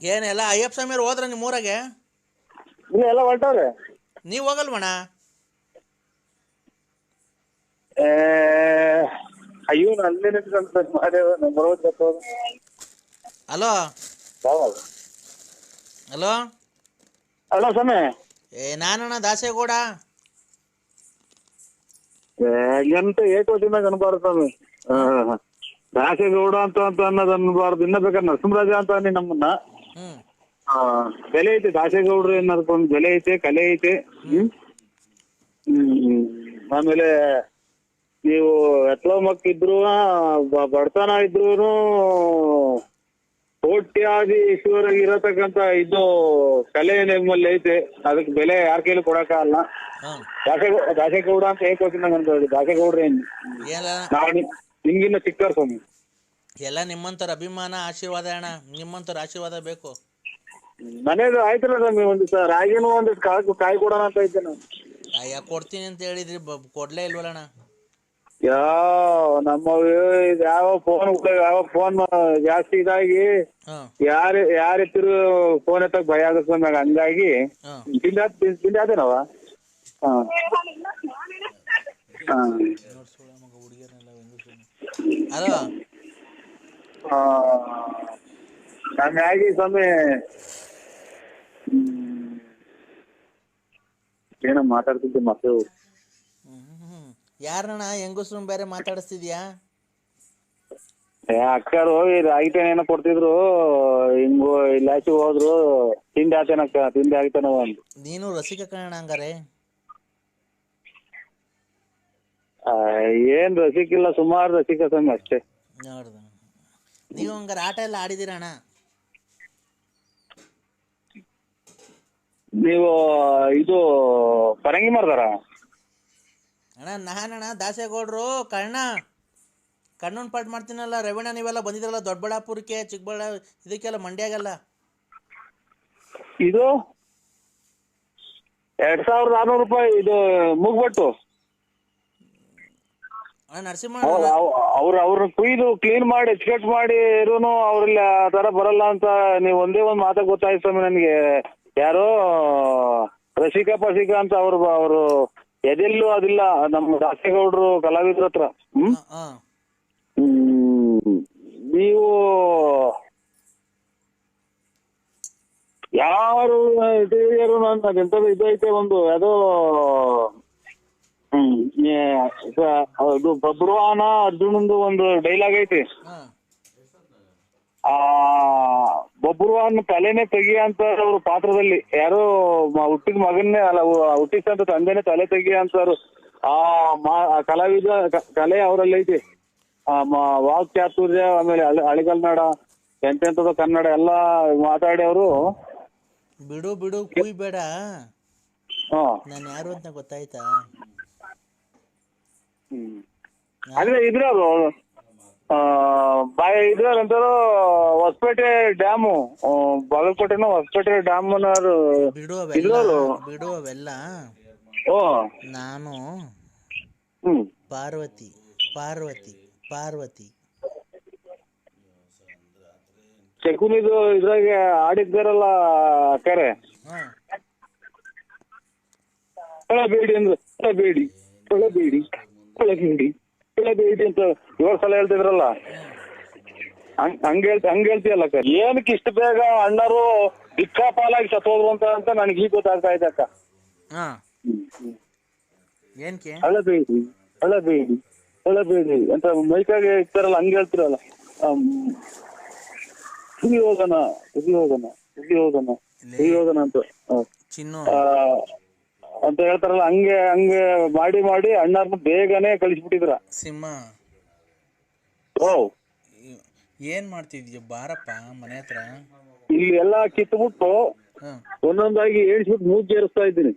ಏನೆಲ್ಲ ಅಯ್ಯಪ್ಪ ಸ್ವಾಮಿಯವ್ರು ಹೋದ್ರ ನಿಮ್ಮ ಊರಾಗೆ? ಇಲ್ಲ ಎಲ್ಲ ಹೊರಟವ್ರೆ. ನೀವು ಹೋಗಲ್ವಣ ಅಯ್ಯೋ ಅಲ್ಲೇ ನಿಂತ್ಕೊಂತ ಮಾದೇವ ಗೊತ್ತೋದು ಹಲೋ? ಹಲೋ? ಸ್ವಾಮಿ. ಏ ನಾನಣ್ಣ ದಾಸೇಗೌಡ. ಎಂತ ಏಕೋಚಿನಾಗ ಅನ್ಬಾರ್ದು ಸ್ವಾಮಿ. ದಾಸೇಗೌಡ ಅಂತ ಅಂತ ಅನ್ನೋದು ಅನ್ಬಾರ್ದು ಇನ್ನ ಬೇಕಾದ್ರೆ ನರಸಿಂಹರಾಜ ಅಂತ ಅನ್ನಿ ನಮ್ಮನ್ನ. ಆ, ಬೆಲೆ ಐತೆ ದಾಸೇಗೌಡ್ರು ಅನ್ನೋದಕ್ಕೊಂದು ಬೆಲೆ ಐತೆ ಕಲೆ ಐತೆ. ಹ್ಮ್. ಹ್ಮ್. ಆಮೇಲೆ ನೀವು ಎತ್ಲೋ ಮಕ್ಕಿದ್ರು ಬಡತನ ಇದ್ರು ಕೋಟ್ಯಾದಿ ಈಶ್ವರ ಇರತಕ್ಕಂತ ಇದು ಕಲೆ ನಿಮ್ಮಲ್ಲಿ ಐತೆ. ಅದಕ್ಕೆ ಬೆಲೆ ಯಾರ ಕೈಲಿ ಕೊಡಕ್ಕಾಗಲ್ಲ ಹಾ. ದಾಸೇಗೌಡ ದಾಸೇಗೌಡ ಅಂತ ಏಕೋಚಿನಾಗ ಅನ್ಕೊಳ್ಳಿ ದಾಸೇಗೌಡ್ರ ಏನ್ ಎಲ್ಲ ನಾವು ನಿ- ನಿಮ್ಗಿನ್ನ ಚಿಕ್ಕವ್ರ ಸ್ವಾಮಿ. ಎಲ್ಲ ನಿಮ್ಮಂತರ ಅಭಿಮಾನ ಆಶೀರ್ವಾದ ಅಣ್ಣ. ನಿಮ್ಮಂತರ ಆಶೀರ್ವಾದ ಬೇಕು. ಮನೇದು ಆಯ್ತಲ್ಲ ಸ್ವಾಮಿ ಒಂದಿವ್ಸ ರಾಗಿನೂ ಒಂದಿವ್ಸ ಕಾಳು ಕಾಯಿ ಕೊಡೋಣ ಅಂತ ಇದ್ದೆ ನಾನು. ಅಯ್ಯ ಕೊಡ್ತೀನಿ ಅಂತ ಹೇಳಿದ್ರಿ ಬ ಕೊಡ್ಲೇ ಇಲ್ವಲ್ಲಣ್ಣ ಯಾವ ನಮ್ಮ ಇದು ಯಾವ ಫೋನ್ ಯಾವ ಫೋನ್ ಜಾಸ್ತಿ ಇದಾಗಿ ಹಾಂ. ಯಾರ ಯಾರ ಎತ್ತಿರು ಫೋನ್ ಎತ್ತಕ್ ಭಯ ಆಗುತ್ತೆ ನಮ್ಗೆ ಹಂಗಾಗಿ ಹಾಂ. ತಿಂಡಿ ಹಾ. ಹಾ. ಹಲೋ ಹಂಗಾಗಿ ಸ್ವಾಮಿ ಏನೋ ಮಾತಾಡ್ತಿದ್ದೆ ಮತ್ತೆ. ಯಾರಣ್ಣ ಹೆಂಗಸ್ರು ಬೇರೆ ಮಾತಾಡಿಸ್ತಿದ್ಯಾ? ಅಕ್ಕರು ರಾಗಿತೇನ ಏನೋ ಕೊಡ್ತಿದ್ರು ಹಿಂಗ ಇಲ್ಲಾಚಿ ಹೋದ್ರು ತಿಂಡಿ ಆತೇನಕ್ಕ ತಿಂಡಿ ಆಗ್ತಾನವ ಅಂತ ನೀನು ರಸಿಕ ಕಣ ಹಂಗಾರೆ? ಆ, ಏನ್ ರಸಿಕಿಲ್ಲ ಸುಮಾರು ರಸಿಕ ಸ್ವಾಮಿ ಅಷ್ಟೇ. ನೋಡ್ದ ನೀವು ಹಂಗಾರೆ ಆಟ ಎಲ್ಲ ಆಡಿದಿರ ಅಣ್ಣ? ನೀವು ಇದು ಪರಂಗಿ ಮಾರ್ದಾರ? ಅಣ್ಣ ನಾನಣ್ಣ ದಾಸೇಗೌಡ್ರು ಕಣ್ಣ ಕಣ್ಣನ್ ಪಾಟ್ ಮಾಡ್ತೀನಲ್ಲ ರವೀಣ ನೀವೆಲ್ಲ ಬಂದಿದ್ರಲ್ಲ ದೊಡ್ಡಬಳ್ಳಾಪುರಕ್ಕೆ ಚಿಕ್ಕಬಳ್ಳಾ ಇದಕ್ಕೆಲ್ಲ ಮಂಡ್ಯಾಗೆಲ್ಲ? ಇದು? ಎರಡ್ ಸಾವಿರದ ಆರ್ನೂರು ರೂಪಾಯಿ ಇದು ಮುಗ್ಬಟ್ಟು. ನರಸಿಂಹ ಅವ್ರ ಅವ್ರ ಕುಯ್ದು ಕ್ಲೀನ್ ಮಾಡಿ ಎಚ್ಕಟ್ ಮಾಡಿ ಇರೂನು ಅವ್ರಲ್ಲಿ ಆ ತರ ಬರಲ್ಲ ಅಂತ ನೀವು ಒಂದೇ ಒಂದ್ ಮಾತ ಗೊತ್ತಾಯ್ತು ಸ್ವಾಮಿ ನನ್ಗೆ. ಯಾರೋ ರಸಿಕಾ ಪಸಿಕಾ ಅಂತ ಅವ್ರು ಅವರು ಎದೆಲ್ಲೂ ಅದಿಲ್ಲ ನಮ್ಮ ದಾಸೇಗೌಡ್ರು ಕಲಾವಿದ್ರ ಹತ್ರ. ಹ್ಮ್. ನೀವು ಯಾರು ಹಿರಿಯರು ನನ್ನ ಎಂತದು ಇದೈತೆ ಒಂದು ಯಾವುದೋ ಅದು ಬಬ್ರುವಾನ ಅರ್ಜುನಂದು ಒಂದು ಡೈಲಾಗ್ ಐತಿ. ಆ ಬಬ್ರುವಾನ್ ತಲೆನೇ ತೆಗಿ ಅಂತ ಅವ್ರ ಪಾತ್ರದಲ್ಲಿ ಯಾರು ಹುಟ್ಟಿದ ಮಗನ್ನೇ ಅಲ್ಲ ಹುಟ್ಟಿದಂತ ತಂದೆನೇ ತಲೆ ತೆಗಿ ಅಂತಾರು ಆ ಕಲಾವಿದ ಕಲೆ ಅವರಲ್ಲಿ ಐತಿ. ವಾಕ್ ಚಾತುರ್ಯ ಆಮೇಲೆ ಅಳಿಗಲ್ನಾಡ ಎಂತೆಂತದ ಕನ್ನಡ ಎಲ್ಲಾ ಮಾತಾಡಿ ಅವರು. ಬಿಡು ಬಿಡು ಹಾ. ನಾನು ಯಾರು ಅಂತ ಗೊತ್ತಾಯ್ತಾ. ಅದೇ ಇದ್ರವ್ರು ಆ ಬಾಯ್ ಇದ್ರಂತಾರು ಹೊಸಪೇಟೆ ಡ್ಯಾಮು ಬಾಗಲಕೋಟೆನ ಹೊಸಪೇಟೆ ಡ್ಯಾಮ್ ಬಿಡು ಅವೆಲ್ಲ ಇದ್ರವ್ರು ಬಿಡು ಅವೆಲ್ಲ ಓ. ನಾನು ಹ್ಮ್. ಪಾರ್ವತಿ ಪಾರ್ವತಿ ಪಾರ್ವತಿ. ಶಕುನಿದು ಇದ್ರಾಗೆ ಆಡಿದ್ದಾರಲ್ಲ ಕರೆ. ಬೇಡಿ ಕೊಳಬೇಡಿ ಅಂದ್ರೆ ಕೊಳಬೇಡಿ ಕೊಳಬೇಡಿ ಕೊಳಬೇಡಿ ಕೊಳಬೇಡಿ ಅಂತ ಏಳು ಸಲ ಹೇಳ್ತಿದ್ರಲ್ಲ? ಹಂಗ್ ಹಂಗ ಹೇಳ್ತಿ ಹಂಗ್ ಹೇಳ್ತೀಯಲ್ಲ ಅಕ್ಕ? ಏನಕ್ಕೆ ಇಷ್ಟು ಬೇಗ ಅಣ್ಣರು ದಿಕ್ಕಾಪಾಲಾಗಿ ಸತ್ತೋದ್ರು ಅಂತ ಅಂತ ನನಗೆ ಈಗ ಗೊತ್ತಾಗ್ತಾ ಇದೆ ಅಕ್ಕ. ಹಾ. ಏನಕ್ಕೆ? ಅಳಬೇಡಿ ಅಳಬೇಡಿ ಅಳಬೇಡಿ ಅಂತ ಮೈಕಾಗೆ ಇರ್ತಾರಲ್ಲ ಹಂಗ ಹೇಳ್ತಿರಲ್ಲ. ಹುಗಿ ಹೋಗೋಣ ಹುಗಿ ಹೋಗೋಣ ಹುಗಿ ಹೋಗೋಣ ಹುಗಿ ಹೋಗೋಣ ಅಂತ. ಚಿನ್ನು. ಆ, ಅಂತ ಹೇಳ್ತಾರಲ್ಲ ಹಂಗೆ ಹಂಗೆ ಮಾಡಿ ಮಾಡಿ ಅಣ್ಣಾರ್ನ ಬೇಗನೆ ಕಳಿಸ್ಬಿಟ್ಟಿದ್ರ. ಸಿಂಹ. ಓ. ಏನ್ ಮಾಡ್ತಿದ್ಯ ಬಾರಪ್ಪ ಮನೆ ಹತ್ರ? ಇಲ್ಲಿ ಎಲ್ಲಾ ಕಿತ್ಬಿಟ್ಟು ಹಾಂ. ಒಂದೊಂದಾಗಿ ಏಳ್ಸ್ಬಿಟ್ಟು ಮೂಗ್ ಜೇರಿಸ್ತಾ ಇದ್ದೀನಿ.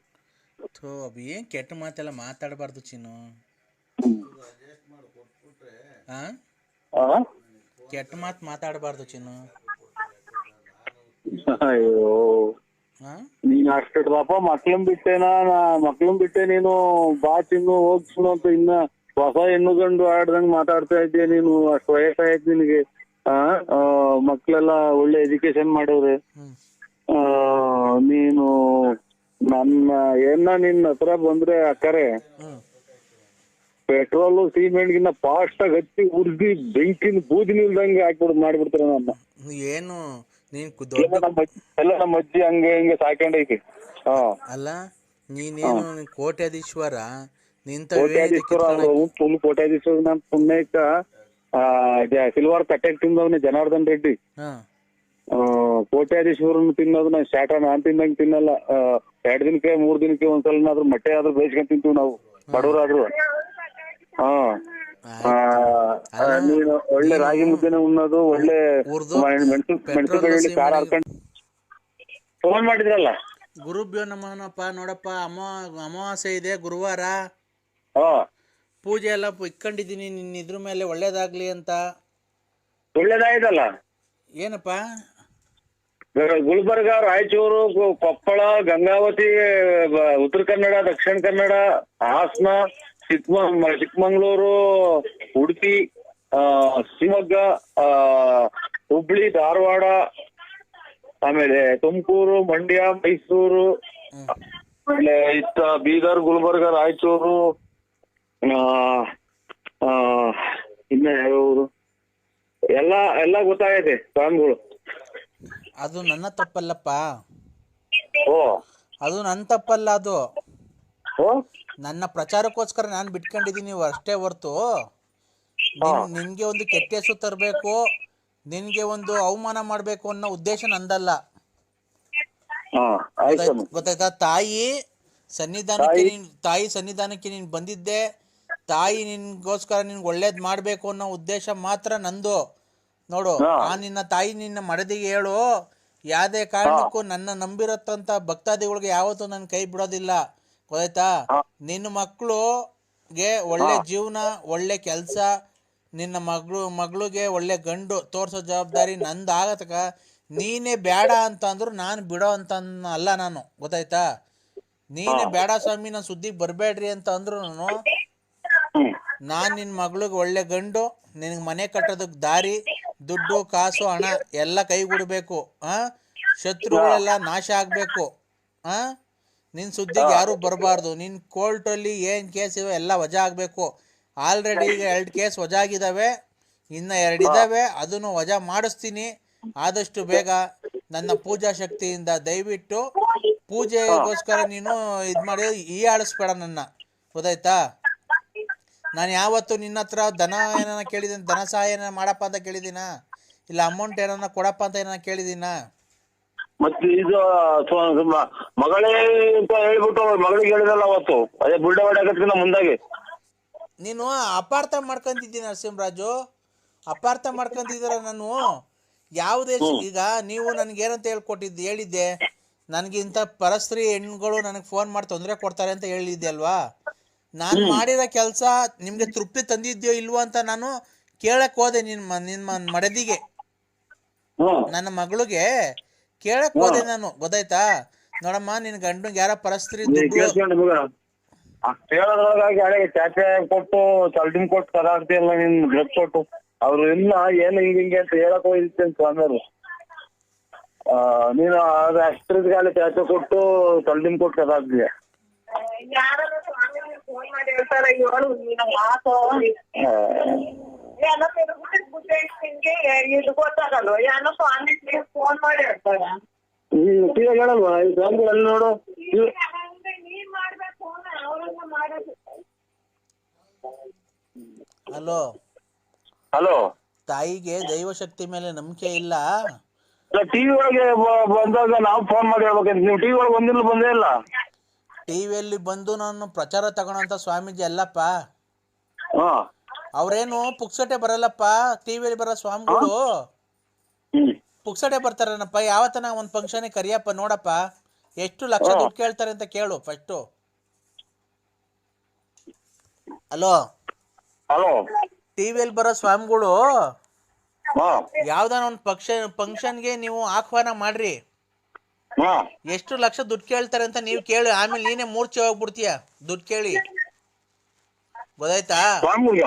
ಥೋ ಏನ್ ಕೆಟ್ಟ ಮಾತೆಲ್ಲ ಮಾತಾಡಬಾರ್ದು ಚಿನ್ನು. ಹಾ ಆ? ಕೆಟ್ಟ ಮಾತು ಮಾತಾಡಬಾರ್ದು ಚಿನ್ನು. ಅಯ್ಯೋ. ನೀನ್ ಅಷ್ಟಿಡ್ದಪ್ಪ ಪಾಪ ಮಕ್ಳನ್ ಬಿಟ್ಟೇನ ಮಕ್ಳನ್ ಬಿಟ್ಟೆ ನೀನು ಬಾ ತಿನ್ನು ಹೋಗ್ಸು ಅಂತ ಇನ್ನ ಹೊಸ ಹೆಣ್ಣು ಗಂಡು ಆಡ್ದಂಗ್ ಮಾತಾಡ್ತಾ ಇದ್ದೀಯ ನೀನು? ಅಷ್ಟು ವಯಸ್ಸಾಯ್ತು ನಿನಗೆ. ಆ, ಮಕ್ಳೆಲ್ಲ ಒಳ್ಳೆ ಎಜುಕೇಶನ್ ಮಾಡವ್ರೆ. ನೀನು ನನ್ನ ಏನ ನಿನ್ನ ಹತ್ರ ಬಂದ್ರೆ ಅಕ್ಕರೆ ಪೆಟ್ರೋಲ್ ಸಿಮೆಂಟ್ ಗಿನ್ನ ಫಾಸ್ಟ್ ಆಗಿ ಹಚ್ಚಿ ಉರ್ದಿ ಬೆಂಕಿನ ಬೂದಿ ನಿಲ್ದಂಗೆ ಹಾಕ್ಬಿಡ್ ಮಾಡ್ಬಿಡ್ತಾರೆ ನನ್ನ. ಏನು? ನೀನ್ ಕು- ಎಲ್ಲ ದೊಡ್ಡ ನಮ್ಮ ಅಜ್ಜಿ- ಎಲ್ಲ ನಮ್ಮ ಅಜ್ಜಿ ಹಂಗೆ ಹಿಂಗೆ ಸಾಕೊಂಡೈತಿ ಹಾ. ಅಲ್ಲ ನೀನೇನು ನೀನ್ ಕೋಟ್ಯಾಧೀಶ್ವರ? ನಿಂತ ಕೋಟ್ಯಾಧೀಶ್ವರ ಫುಲ್ ಕೋಟ್ಯಾಧೀಶ್ವರ ನಾನು ಪುಣ್ಯಕ್ಕ ಸಿಲ್ವಾರ್ ತಟ್ಟೆಗೆ ತಿಂದವ್ನೆ ಜನಾರ್ದನ್ ರೆಡ್ಡಿ. ಹಾ. ಆ, ಕೋಟ್ಯಾಧೀಶ್ವರನ್ ತಿನ್ನೋದು ನಾನು ಶಾಟ ನಾನ್ ತಿಂದಂಗ್ ತಿನ್ನಲ್ಲ. ಆ, ಎರಡ್ ದಿನಕ್ಕೆ ಮೂರ್ ದಿನಕ್ಕೆ ಒಂದ್ಸಲನಾದ್ರೂ ಮೊಟ್ಟೆ ಆದ್ರೂ ಬೇಯಿಸ್ಕೊಂಡ್ ತಿಂತೀವಿ ನಾವು ಬಡವರಾದ್ರು ಹಾ. ಆ, ನೀನು ಒಳ್ಳೆ ರಾಗಿ ಮುದ್ದೆನ ಉಣ್ಣೋದು ಒಳ್ಳೆ ಮೆಣಸು ಮೆಣಸು ಬೆಳ್ಳುಳ್ಳಿ ಖಾರ ಫೋನ್ ಮಾಡಿದ್ರಲ್ಲ? ಗುರುಭ್ಯೋ ನಮನಪ್ಪ ನೋಡಪ್ಪ ಅಮ ಅಮಾವಾಸ್ಯೆ ಇದೆ ಗುರುವಾರ. ಹಾ. ಪೂಜೆ ಎಲ್ಲ ಪ್- ಇಟ್ಕೊಂಡಿದ್ದೀನಿ ನಿನ್ನ ಇದ್ರ ಮೇಲೆ ಒಳ್ಳೇದಾಗ್ಲಿ ಅಂತ. ಒಳ್ಳೇದಾಯ್ತಲ್ಲ? ಏನಪ್ಪ? ಗುಲ್ಬರ್ಗ ರಾಯಚೂರು ಗು- ಕೊಪ್ಪಳ ಗಂಗಾವತಿ ಬ- ಉತ್ತರ ಕನ್ನಡ ದಕ್ಷಿಣ ಕನ್ನಡ ಹಾಸನ ಚಿಕ್ಕಮ ಚಿಕ್ಕಮಂಗ್ಳೂರು ಉಡುಪಿ. ಶಿವಮೊಗ್ಗ ಹುಬ್ಳಿ ಧಾರವಾಡ ಆಮೇಲೆ ತುಮಕೂರು ಮಂಡ್ಯ ಮೈಸೂರು ಆಮೇಲೆ ಇತ್ತ ಬೀದರ್ ಗುಲ್ಬರ್ಗ ರಾಯಚೂರು ಆ, ಆ, ಇನ್ನ ಯಾವ್ದು ಎಲ್ಲ ಎಲ್ಲ ಗೊತ್ತಾಗೈತೆ ಸ್ಥಾನಗಳು ಅದು ನನ್ನ ತಪ್ಪಲ್ಲಪ್ಪ. ಓ. ಅದು ನನ್ನ ತಪ್ಪಲ್ಲ ಅದು. ಓ. ನನ್ನ ಪ್ರಚಾರಕ್ಕೋಸ್ಕರ ನಾನು ಬಿಟ್ಕೊಂಡಿದ್ದೀನಿ ಅಷ್ಟೇ ಹೊರ್ತು. ನಿನ್- ನಿನ್ಗೆ ಒಂದು ಕೆಟ್ಟ ಹೆಸರು ತರಬೇಕು ನಿನ್ಗೆ ಒಂದು ಅವಮಾನ ಮಾಡ್ಬೇಕು ಅನ್ನೋ ಉದ್ದೇಶ ನಂದಲ್ಲ. ಹಾ ಆಯ್ತು ಗೊತ್ತಾಯ್ತ್- ಗೊತ್ತಾಯ್ತಾ? ತಾಯಿ ಸನ್ನಿಧಾನಕ್ಕೆ ನೀನ್ ತಾಯಿ ಸನ್ನಿಧಾನಕ್ಕೆ ನೀನ್ ಬಂದಿದ್ದೆ ತಾಯಿ ನಿನ್ಗೋಸ್ಕರ ನಿನ್ಗೆ ಒಳ್ಳೇದ್ ಮಾಡ್ಬೇಕು ಅನ್ನೋ ಉದ್ದೇಶ ಮಾತ್ರ ನಂದು. ನೋಡು ಹಾ. ಆ ನಿನ್ನ ತಾಯಿ ನಿನ್ನ ಮಡದಿಗೆ ಹೇಳು ಯಾವ್ದೇ ಕಾರಣಕ್ಕೂ ನನ್ನ ನಂಬಿರತ್ತಂತ ಭಕ್ತಾದಿಗಳಿಗೆ ಯಾವತ್ತೂ ನನ್ನ ಕೈ ಬಿಡೋದಿಲ್ಲ. ಗೊತ್ತಾಯ್ತಾ? ಹಾ. ನಿನ್ನ ಮಕ್ಕಳುಗೆ ಒಳ್ಳೆ ಜೀವನ ಒಳ್ಳೆ ಕೆಲಸ ನಿನ್ನ ಮಗಳು, ಮಗಳಿಗೆ ಒಳ್ಳೆ ಗಂಡು ತೋರ್ಸೋ ಜವಾಬ್ದಾರಿ ನಂದು ಆಗತಕ ನೀನೇ ಬೇಡ ಅಂತ ಅಂದ್ರು ನಾನು ಬಿಡೋ ಅಂತ ಅಲ್ಲ ನಾನು, ಗೊತ್ತಾಯ್ತಾ? ನೀನೇ ಬೇಡ ಸ್ವಾಮಿ, ನಾನು ಸುದ್ದಿ ಬರಬೇಡ್ರಿ ಅಂತ ಅಂದ್ರು ನಾನು ನಾನು ನಿನ್ನ ಮಗಳಿಗೆ ಒಳ್ಳೆ ಗಂಡು, ನಿನಗೆ ಮನೆ ಕಟ್ಟೋದಕ್ಕೆ ದಾರಿ, ದುಡ್ಡು, ಕಾಸು, ಹಣ ಎಲ್ಲ ಕೈಗೂಡಬೇಕು, ಆ? ಶತ್ರುಗಳೆಲ್ಲ ನಾಶ ಆಗಬೇಕು, ಆ? ನಿನ್ನ ಸುದ್ದಿಗೆ ಯಾರೂ ಬರಬಾರ್ದು ನಿನ್ನ ಕೋರ್ಟಲ್ಲಿ ಏನು ಕೇಸ್ ಇವೆ ಎಲ್ಲ ವಜಾ ಆಗಬೇಕು. ಆಲ್ರೆಡಿ ಈಗ ಎರಡು ಕೇಸ್ ವಜಾ ಆಗಿದ್ದಾವೆ ಇನ್ನು ಎರಡು ಇದ್ದಾವೆ ಅದನ್ನು ವಜಾ ಮಾಡಿಸ್ತೀನಿ. ಆದಷ್ಟು ಬೇಗ ನನ್ನ ಪೂಜಾ ಶಕ್ತಿಯಿಂದ ದಯವಿಟ್ಟು ಪೂಜೆಗೋಸ್ಕರ ನೀನು ಇದು ಮಾಡಿ ಈ ಆಡಿಸ್ಬೇಡ ನನ್ನ. ಗೊತ್ತಾಯ್ತಾ? ನಾನು ಯಾವತ್ತು ನಿನ್ನ ಹತ್ರ ದನ ಏನಾನ ಕೇಳಿದ್ದೀನಿ, ದನ ಸಹಾಯ ಏನಾನ ಮಾಡಪ್ಪ ಅಂತ ಕೇಳಿದ್ದೀನ? ಇಲ್ಲ ಅಮೌಂಟ್ ಏನಾನ ಕೊಡಪ್ಪ ಅಂತ ಏನಾನ ಕೇಳಿದ್ದೀನ? ಮತ್ತೆ ಇದು ಮಗಳೇ ಅಂತ ಹೇಳ್ಬಿಟ್ಟು ಮಗಳಿಗೆ ಹೇಳಿದಲ್ಲ ಅವತ್ತು. ಅದೇ ಬುಲ್ಡ ಹೊಡ್ಯಾಕತ್ಕಿನ ಮುಂದಾಗಿ. ನೀನು ಅಪಾರ್ಥ ಮಾಡ್ಕೊಂತಿದ್ದಿ ನರಸಿಂಹರಾಜು. ಅಪಾರ್ಥ ಮಾಡ್ಕೊಂತಿದ್ದೀರ ನಾನು? ಯಾವುದೇ ಈಗ ನೀವು ನನಗೇನಂತ ಹೇಳ್ಕೊಟ್ಟಿದ್ದು ಹೇಳಿದ್ದೆ? ನನಗೆ ಇಂಥ ಪರಸ್ತ್ರೀ ಹೆಣ್ಗಳು ನನಗೆ ಫೋನ್ ಮಾಡಿ ತೊಂದರೆ ಕೊಡ್ತಾರೆ ಅಂತ ಹೇಳಿದ್ದೆ ಅಲ್ವಾ? ನಾನು ಮಾಡಿರೋ ಕೆಲಸ ನಿಮಗೆ ತೃಪ್ತಿ ತಂದಿದ್ಯೋ ಇಲ್ವೋ ಅಂತ ನಾನು ಕೇಳಕ್ ಹೋದೆ ನಿಮ್ಮ ನಿಮ್ಮ ಮಡದಿಗೆ. ನನ್ನ ಮಗಳಿಗೆ ಕೇಳಕ್ ಹೋದೆ ನಾನು ಗೊತ್ತಾಯ್ತಾ? ನೋಡಮ್ಮ ನಿನ್ ಗಂಡಂಗೆ ಯಾರ ಪರಸ್ತ್ರೀ ದುಡ್ಡು ಕೇಳೋದ್ರೊಳಗಾಗಿ ಹಳೆ ಚಾಚೆ ಕೊಟ್ಟು ತಲ್ಟಿನ್ ಕೊಟ್ಟು ಕರಾಗ್ತಿಯಲ್ಲ ನಿನ್ ಬ್ಲಡ್ ಕೊಟ್ಟು. ಅವ್ರು ಇಲ್ಲ ಏನು ಹಿಂಗ ಹಿಂಗೆ ಅಂತ ಹೇಳಕ್ ಹೋಗಿದ್ದೆ ಸ್ವಾಮಿಯವರು ಆ ನೀನು ಅದು ಅಷ್ಟ್ರದ್ಗಾಲ ಚಾಚೆ ಕೊಟ್ಟು ತಲ್ಟಿನ್ ಕೊಟ್ಟು ಯಾರಾದ್ರೂ ಸ್ವಾಮಿಯವ್ರಿಗೆ ಫೋನ್ ಮಾಡಿ ಹೇಳ್ತಾರೆ. ಏನೋ ಸ್ವಾಮಿ ಫೋನ್ ಮಾಡಿ ಹೇಳಲ್ವಾ? ಈ ಸ್ವಾಮಿಗಳಲ್ಲಿ ನೋಡು ಇವ್- ಅಂದ್ರೆ ನೀನ್ ಮಾಡ್ಬೇಕು ಅವ್ರನ್ನ ಮಾಡೋದು ಹಲೋ. ಹಲೋ. ತಾಯಿಗೆ ದೈವಶಕ್ತಿ ಮೇಲೆ ನಂಬಿಕೆ ಇಲ್ಲ. ಟಿವಿ ಒಳಗೆ ಬ- ಬಂದಾಗ ನಾವು ಫೋನ್ ಮಾಡಿ ಹೇಳ್ಬೇಕಂತ. ನೀವು ಟಿವಿ ಒಳಗೆ ಒಂದಿಲ್ಲ ಬಂದೇ ಇಲ್ಲ. ಟಿವಿಯಲ್ಲಿ ಬಂದು ನಾನು ಪ್ರಚಾರ ತಗೊಳಂತ ಸ್ವಾಮೀಜಿ ಅಲ್ಲಪ್ಪ. ಹಾ. ಅವ್ರೇನು ಪುಕ್ಸಟೆ ಬರಲ್ಲಪ್ಪ. ಟಿವಿಯಲ್ಲಿ ಬರೋ ಸ್ವಾಮಿಗಳು. ಹ್ಮ್. ಪುಕ್ಸಟೆ ಬರ್ತಾರನಪ್ಪ? ಯಾವತ್ತನ ಒಂದು ಫಂಕ್ಷನ್ ಕರಿಯಪ್ಪ ನೋಡಪ್ಪ. ಎಷ್ಟು ಲಕ್ಷ ದುಡ್ಡು ಕೇಳ್ತಾರೆ ಅಂತ ಕೇಳು ಫಸ್ಟು ಹಲೋ. ಹಲೋ. ಟಿವಿಯಲ್ಲಿ ಬರೋ ಸ್ವಾಮಿಗಳು ಹಾ. ಯಾವ್ದಾನ ಒಂದು ಪಕ್ಷ ಫಂಕ್ಷನ್ಗೆ ನೀವು ಆಹ್ವಾನ ಮಾಡ್ರಿ. ಹಾ. ಎಷ್ಟು ಲಕ್ಷ ದುಡ್ಡು ಕೇಳ್ತಾರೆ ಅಂತ ನೀವು ಕೇಳಿ ಆಮೇಲೆ ನೀನೇ ಮೂರ್ಛೆ ಹೋಗ್ಬಿಡ್ತೀಯ ದುಡ್ಡು ಕೇಳಿ. ಗೊತ್ತಾಯ್ತಾ? ಸ್ವಾಮಿಗ?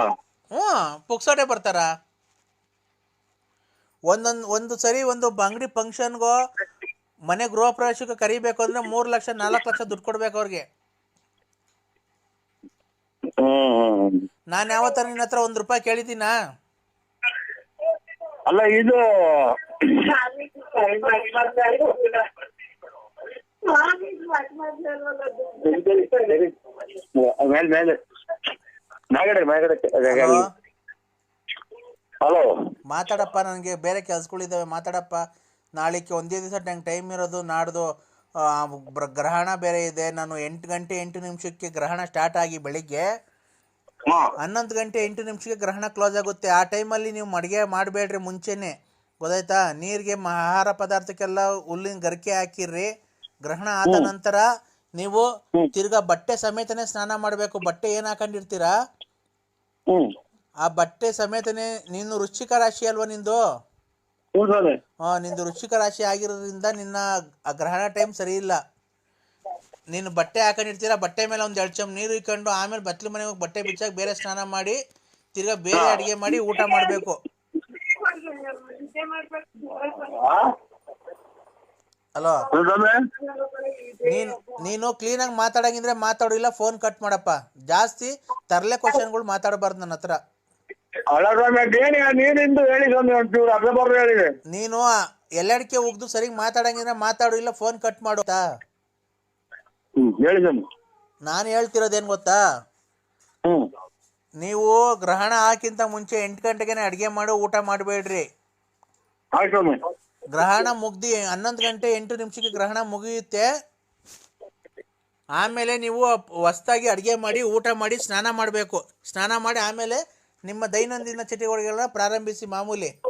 ಹ್ಞೂ ಪುಕ್ಸಟೆ ಬರ್ತಾರ? ಒಂದೊಂದು ಒಂದು ಸರಿ ಒಂದು ಅಂಗಡಿ ಫಂಕ್ಷನ್ಗೋ ಮನೆ ಗೃಹ ಪ್ರವೇಶಕ್ಕೆ ಕರಿಬೇಕು ಅಂದ್ರೆ ಮೂರು ಲಕ್ಷ ನಾಲ್ಕು ಲಕ್ಷ ದುಡ್ಡು ಕೊಡ್ಬೇಕು ಅವ್ರಿಗೆ. ಹ್ಮ್. ನಾನು ಯಾವತ್ತ ನಿನ್ನ ಹತ್ರ ಒಂದ್ ರೂಪಾಯಿ ಕೇಳಿದ್ದೀನಾ? ಅಲ್ಲ ಇದು ಮೇಲೆ ಮೇಲೆ. ಹಲೋ? ಮಾತಾಡಪ್ಪ ನನಗೆ ಬೇರೆ ಕೆಲ್ಸಗಳಿದ್ದಾವೆ ಮಾತಾಡಪ್ಪ. ನಾಳೆಗೆ ಒಂದೇ ದಿವಸ ನಂಗೆ ಟೈಮ್ ಇರೋದು ನಾಡ್ದು ಗ್ರಹಣ ಬೇರೆ ಇದೆ. ನಾನು ಎಂಟು ಗಂಟೆ ಎಂಟು ನಿಮಿಷಕ್ಕೆ ಗ್ರಹಣ ಸ್ಟಾರ್ಟ್ ಆಗಿ ಬೆಳಿಗ್ಗೆ. ಹನ್ನೊಂದು ಗಂಟೆ ಎಂಟು ನಿಮಿಷಕ್ಕೆ ಗ್ರಹಣ ಕ್ಲೋಸ್ ಆಗುತ್ತೆ. ಆ ಟೈಮಲ್ಲಿ ನೀವು ಮಡಿಗೆ ಮಾಡಬೇಡ್ರಿ ಮುಂಚೆನೆ. ಗೊತ್ತಾಯ್ತಾ? ನೀರಿಗೆ ಆಹಾರ ಪದಾರ್ಥಕ್ಕೆಲ್ಲ ಹುಲ್ಲಿನ ಗರಿಕೆ ಹಾಕಿರ್ರಿ. ಗ್ರಹಣ ಆದ ನಂತರ ನೀವು ತಿರ್ಗಾ ಬಟ್ಟೆ ಸಮೇತನೆ ಸ್ನಾನ ಮಾಡಬೇಕು. ಬಟ್ಟೆ ಏನು ಹಾಕೊಂಡಿರ್ತೀರಾ? ಆ ಬಟ್ಟೆ ಸಮೇತನೆ ನೀನು ರುಚಿಕ ರಾಶಿ ಅಲ್ವಾ ನಿಂದು? ನಿಂದು ರುಚಿಕ ರಾಶಿ ಆಗಿರೋದ್ರಿಂದ ನಿನ್ನ ಗ್ರಹಣ ಟೈಮ್ ಸರಿ ಇಲ್ಲ. ನೀನು ಬಟ್ಟೆ ಹಾಕೊಂಡಿರ್ತೀರ ಬಟ್ಟೆ ಮೇಲೆ ಒಂದು ಎರಡು ಚಮ್ ನೀರು ಇಕ್ಕೊಂಡು ಆಮೇಲೆ ಬತ್ಲಿ ಮನೆಗೆ ಹೋಗಿ ಬಟ್ಟೆ ಬಿಚ್ಚಾಕ ಬೇರೆ ಸ್ನಾನ ಮಾಡಿ ತಿರ್ಗಾ ಬೇರೆ ಅಡಿಗೆ ಮಾಡಿ ಊಟ ಮಾಡಬೇಕು. ಹಲೋ. ನೀನ್ ನೀನು ಕ್ಲೀನ್ ಆಗಿ ಮಾತಾಡಂಗಿದ್ರೆ ಮಾತಾಡು ಇಲ್ಲ ಫೋನ್ ಕಟ್ ಮಾಡಪ್ಪ. ಜಾಸ್ತಿ ತರಲೆ ಕ್ವಶನ್ಗಳು ಮಾತಾಡಬಾರ್ದು ನನ್ನ ಹತ್ರ. ನೀನು ಎಲ್ಲಡಿಕೆ ಹೋಗ್ದು ಸರಿಗ್ ಮಾತಾಡಂಗಿದ್ರೆ ಮಾತಾಡು ಇಲ್ಲ ಫೋನ್ ಕಟ್ ಮಾಡು ಆಯ್ತಾ? ಹ್ಮ್ ಹೇಳಿ ಸ್ವಾಮಿ ನಾನು ಹೇಳ್ತಿರೋದೇನು ಗೊತ್ತಾ? ಹ್ಮ್. ನೀವು ಗ್ರಹಣ ಹಾಕಿಂತ ಮುಂಚೆ ಎಂಟು ಗಂಟೆಗೆ ಅಡುಗೆ ಮಾಡಿ ಊಟ ಮಾಡಬೇಡ್ರಿ. ಆಯ್ತು ಸ್ವಾಮಿ. ಗ್ರಹಣ ಮುಗ್ದಿ ಹನ್ನೊಂದು ಗಂಟೆ ಎಂಟು ನಿಮಿಷಕ್ಕೆ ಗ್ರಹಣ ಮುಗಿಯುತ್ತೆ. ಆಮೇಲೆ ನೀವು ಹೊಸ್ದಾಗಿ ಅಡುಗೆ ಮಾಡಿ ಊಟ ಮಾಡಿ ಸ್ನಾನ ಮಾಡಬೇಕು. ಸ್ನಾನ ಮಾಡಿ ಆಮೇಲೆ ನಿಮ್ಮ ದೈನಂದಿನ ಚಟುವಟಿಕೆಗಳನ್ನ ಪ್ರಾರಂಭಿಸಿ ಮಾಮೂಲಿ.